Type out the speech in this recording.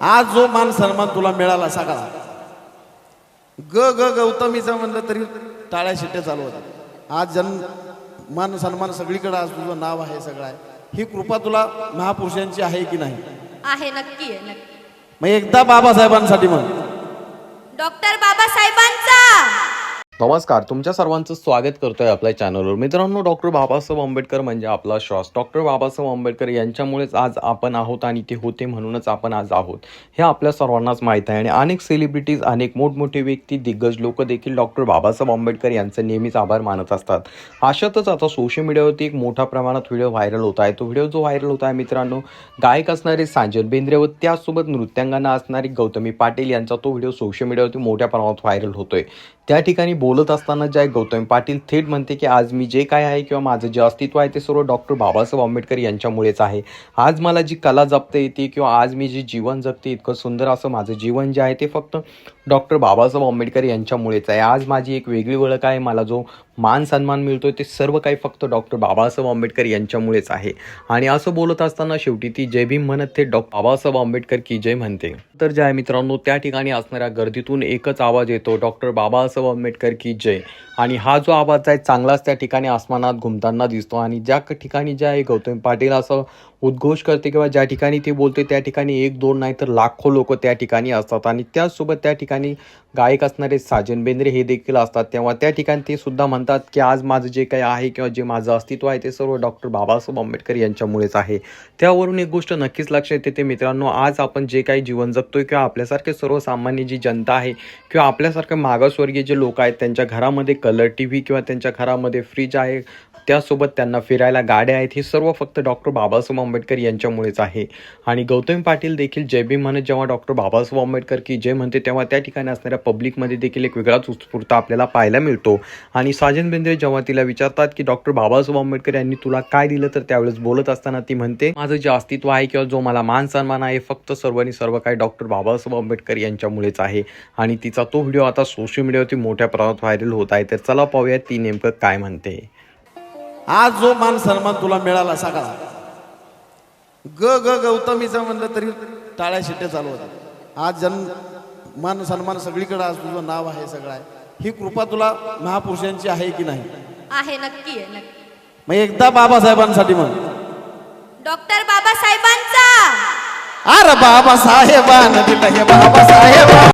आज जो मान सन्मान तुला मिळाला सगळा. ग ग गौतमीचं म्हणलं तरी टाळ्या शिट्ट्या चालू होतात. आज जन मान सन्मान सगळीकडे आज तुझं नाव आहे सगळं आहे. ही कृपा तुला महापुरुषांची आहे की नाही? आहे नक्की आहे नक्की. मग एकदा बाबासाहेबांसाठी म्हण. डॉक्टर बाबासाहेबांचा! नमस्कार तुमच्या सर्वांचं स्वागत करतोय आपल्या चॅनलवर मित्रांनो डॉक्टर बाबासाहेब आंबेडकर म्हणजे आपला श्वास. डॉक्टर बाबासाहेब आंबेडकर यांच्यामुळेच आज आपण आहोत आणि ते होते म्हणूनच आपण आज आहोत. हे आपल्या सर्वांनाच माहीत आहे आणि अनेक सेलिब्रिटीज अनेक मोठमोठे व्यक्ती दिग्गज लोक देखील डॉक्टर बाबासाहेब आंबेडकर यांचे नेहमीच आभार मानत असतात. अशातच आता सोशल मीडियावरती एक मोठ्या प्रमाणात व्हिडिओ व्हायरल होत आहे. तो व्हिडिओ जो व्हायरल होत आहे मित्रांनो गायक असणारे सांजल बेंद्रे व त्यासोबत नृत्यांगना असणारी गौतमी पाटील यांचा तो व्हिडिओ सोशल मीडियावरती मोठ्या प्रमाणात व्हायरल होतोय. त्या ठिकाणी बोलत असताना जे गौतम पाटील थेट म्हणते की आज मी जे काय आहे किंवा माझं जे अस्तित्व आहे ते सर्व डॉक्टर बाबासाहेब आंबेडकर यांच्यामुळेच आहे. आज मला जी कला जपता येते किंवा आज मी जे जीवन जगते इतकं सुंदर असं माझं जीवन जे आहे ते फक्त डॉक्टर बाबासाहेब आंबेडकर यांच्यामुळेच आहे. आज माझी एक वेगळी ओळख आहे. मला जो मान सन्मान मिळतो ते सर्व काही फक्त डॉक्टर बाबासाहेब आंबेडकर यांच्यामुळेच आहे. आणि असं बोलत असताना शेवटी ती जय भीम म्हणत ते डॉक्टर बाबासाहेब आंबेडकर की जय म्हणते. तर जे आहे मित्रांनो त्या ठिकाणी असणाऱ्या गर्दीतून एकच आवाज येतो डॉक्टर बाबासाहेब आंबेडकर की जय. आणि हा जो आवाज आहे चांगलाच त्या ठिकाणी आसमानात घुमताना दिसतो. आणि ज्या क- ठिकाणी जे आहे गौतम पाटील असं उद्घोष करते किंवा ज्या ठिकाणी ते बोलते त्या ठिकाणी एक दोन नाही तर लाखो लोक त्या ठिकाणी असतात. आणि त्याचसोबत त्या ठिकाणी गायक असणारे साजन बेंद्रे हे देखील असतात. तेव्हा त्या ठिकाणी ते सुद्धा म्हणतात की आज माझं जे काही आहे किंवा जे माझं अस्तित्व आहे ते सर्व डॉक्टर बाबासाहेब आंबेडकर यांच्यामुळेच आहे. त्यावरून एक गोष्ट नक्कीच लक्षात येते मित्रांनो आज आपण जे काही जीवन जगतोय किंवा आपल्यासारखे सर्वसामान्य जी जनता आहे किंवा आपल्यासारखे मागासवर्गीय जे लोक आहेत त्यांच्या घरामध्ये कलर टी व्ही किंवा त्यांच्या घरामध्ये फ्रीज आहे त्यासोबत त्यांना फिरायला गाड्या आहेत हे सर्व फक्त डॉक्टर बाबासाहेब आंबेडकर यांच्यामुळेच आहे. आणि गौतमी पाटील देखील जय भीम म्हणत जेव्हा डॉक्टर बाबासाहेब आंबेडकर की जय म्हणते तेव्हा त्या ठिकाणी असणाऱ्या पब्लिकमध्ये देखील एक वेगळाच उत्स्फूर्त आपल्याला पाहायला मिळतो. आणि साजन बेंद्रे जेव्हा तिला विचारतात की डॉक्टर बाबासाहेब आंबेडकर यांनी तुला काय दिलं तर त्यावेळेस बोलत असताना ती म्हणते माझं जे अस्तित्व आहे किंवा जो मला मान सन्मान आहे फक्त सर्वांनी सर्व काही डॉक्टर बाबासाहेब आंबेडकर यांच्यामुळेच आहे. आणि तिचा तो व्हिडिओ आता सोशल मीडियावरती मोठ्या प्रमाणात व्हायरल होत आहे. तर चला पाहूया ती नेमकं काय म्हणते. आज जो मान सन्मान तुला मिळाला सगळा ग ग गौतमीचं म्हणलं तरी टाळ्या शिट्ट्या चालू होतात आज जन मान सन्मान सगळीकडे आज तुझं नाव आहे सगळं आहे. ही कृपा तुला महापुरुषांची आहे की नाही? आहे नक्की आहे नक्की. मग एकदा बाबासाहेबांसाठी म्हण. डॉक्टर बाबासाहेबांचा. अरे बाबासाहेबान दिलं हे बाबासाहेब